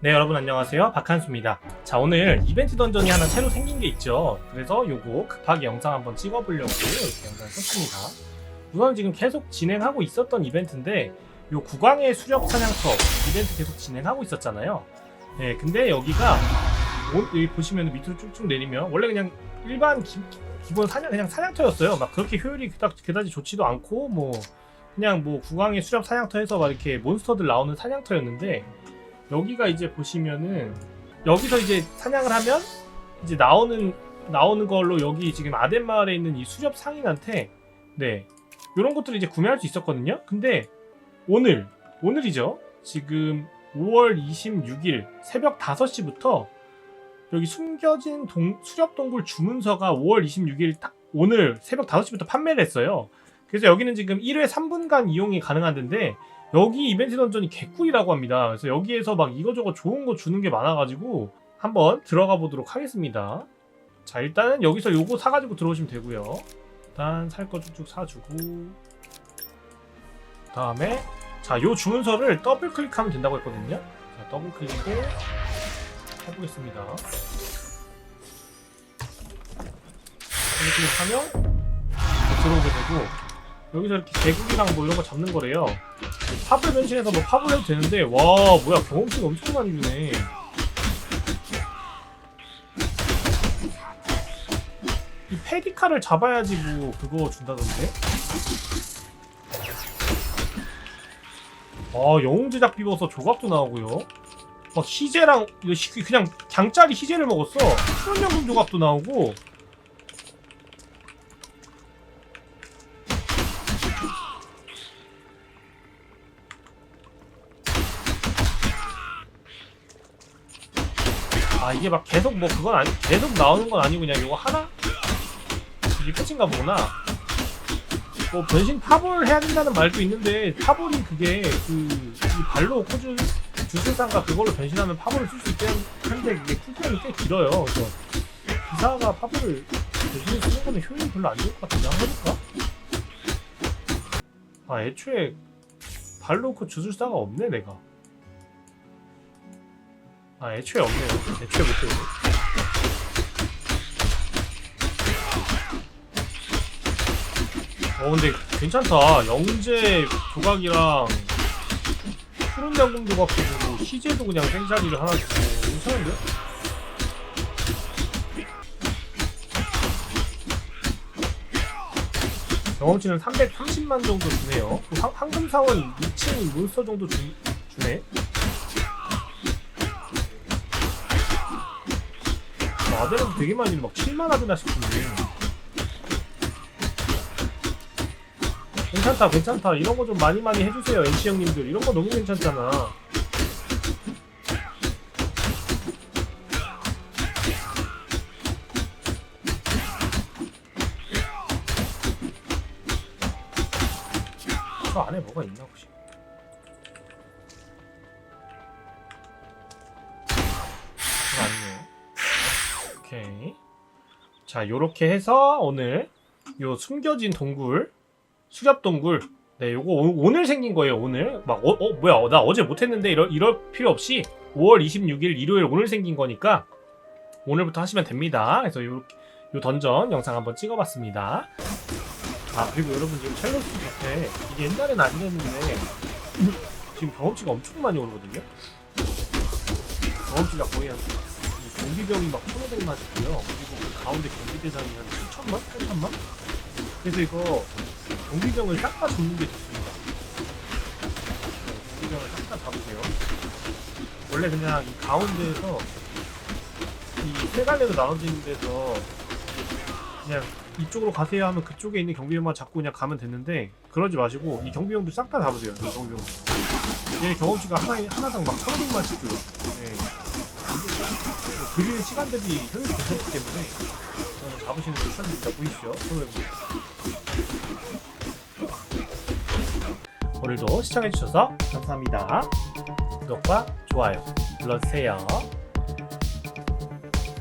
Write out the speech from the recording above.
네 여러분 안녕하세요. 박한수입니다. 자 오늘 이벤트 던전이 하나 새로 생긴 게 있죠. 그래서 요거 급하게 영상 한번 찍어보려고 이렇게 영상 썼습니다. 우선 지금 계속 진행하고 있었던 이벤트인데 요 구광의 수렵 사냥터 이벤트 계속 진행하고 있었잖아요. 네 근데 여기가 오- 여기 보시면 밑으로 쭉쭉 내리면 원래 그냥 일반 기, 본 사냥 그냥 사냥터였어요. 막 그렇게 효율이 그닥, 그다지 좋지도 않고 뭐 그냥 뭐 구광의 수렵 사냥터에서 막 이렇게 몬스터들 나오는 사냥터였는데 여기가 이제 보시면은 여기서 이제 사냥을 하면 이제 나오는 나오는 걸로 여기 지금 아덴 마을에 있는 이 수렵 상인한테 네 이런 것들을 이제 구매할 수 있었거든요. 근데 오늘 오늘이죠. 지금 5월 26일 새벽 5시부터 여기 숨겨진 동, 수렵 동굴 주문서가 5월 26일 딱 오늘 새벽 5시부터 판매를 했어요. 그래서 여기는 지금 1회 3분간 이용이 가능한데 여기 이벤트 던전이 개꿀이라고 합니다. 그래서 여기에서 막 이거저거 좋은 거 주는 게 많아가지고 한번 들어가 보도록 하겠습니다. 자 일단은 여기서 요거 사가지고 들어오시면 되고요. 일단 살 거 쭉쭉 사주고 다음에 자 요 주문서를 더블 클릭하면 된다고 했거든요. 자 더블 클릭을 해보겠습니다. 더블 클릭하면 들어오게 되고 여기서 이렇게 개구리랑 뭐 이런 거 잡는 거래요. 팝을 변신해서 뭐 팝을 해도 되는데 와 뭐야 경험치가 엄청 많이 주네. 이 페디카를 잡아야지 뭐 그거 준다던데? 아 영웅 제작 비버서 조각도 나오고요. 막 희재랑 그냥 강짜리 희재를 먹었어. 출연연금 조각도 나오고 아 이게 막 계속 뭐 그건 아니 계속 나오는 건 아니고 그냥 이거 하나 이게 끝인가 보구나. 뭐 변신 파볼 해야 된다는 말도 있는데 파볼이 그게 그이 발로 코즈 주술상가 그걸로 변신하면 파볼을 쓸 수 있긴 한데 그게 쿨타임이 꽤 길어요. 그래서 기사가 파볼을 대신에 쓰는 거는 효율이 별로 안 좋을 것 같은데 한번 해볼까? 아 애초에 발로 코 주술사가 없네 내가. 아 애초에 없네요. 애초에 못해요. 어 근데 괜찮다. 영재 조각이랑 푸른 양궁 조각 주고 희재도 그냥 생자리를 하나 주고 괜찮은데? 경험치는 330만 정도 주네요. 황- 황금사원 2층 몬스터 정도 주, 주네. 아데는 되게 많이 막 7만 하드나 싶은데. 괜찮다 괜찮다. 이런 거 좀 많이 많이 해주세요 NC 형님들. 이런 거 너무 괜찮잖아. 저 안에 뭐가 있나 혹시 오케이. 자, 요렇게 해서 오늘 요 숨겨진 동굴, 수렵 동굴. 네, 요거 오, 늘 생긴 거예요, 오늘. 막, 어, 어, 뭐야, 어, 나 어제 못했는데, 이럴, 이럴 필요 없이 5월 26일 일요일 오늘 생긴 거니까 오늘부터 하시면 됩니다. 그래서 요, 요 던전 영상 한번 찍어봤습니다. 아, 그리고 여러분 지금 첼로스 카페, 이게 옛날엔 안 됐는데, 지금 경험치가 엄청 많이 오르거든요? 경험치가 거의 한이 경비병이 막 1,500만 있고요. 그리고 그 가운데 경비대장이 한 7천만? 8천만? 그래서 이거 경비병을 싹다 잡는 게 좋습니다. 네, 경비병을 싹다 잡으세요. 원래 그냥 이 가운데에서 이 세 갈래로 나눠지는 데서 그냥 이쪽으로 가세요 하면 그쪽에 있는 경비병만 잡고 그냥 가면 되는데 그러지 마시고 이 경비병들 싹 다 잡으세요. 이 경비병. 얘 경험치가 하나, 하나당 막 1,500만씩 줘요. 네. 그리는 시간 대비 효율이 괜찮기 때문에 저는 잡으시는 걸 추천드립니다. 보이시죠? 손을 오늘도 시청해주셔서 감사합니다. 구독과 좋아요 눌러주세요.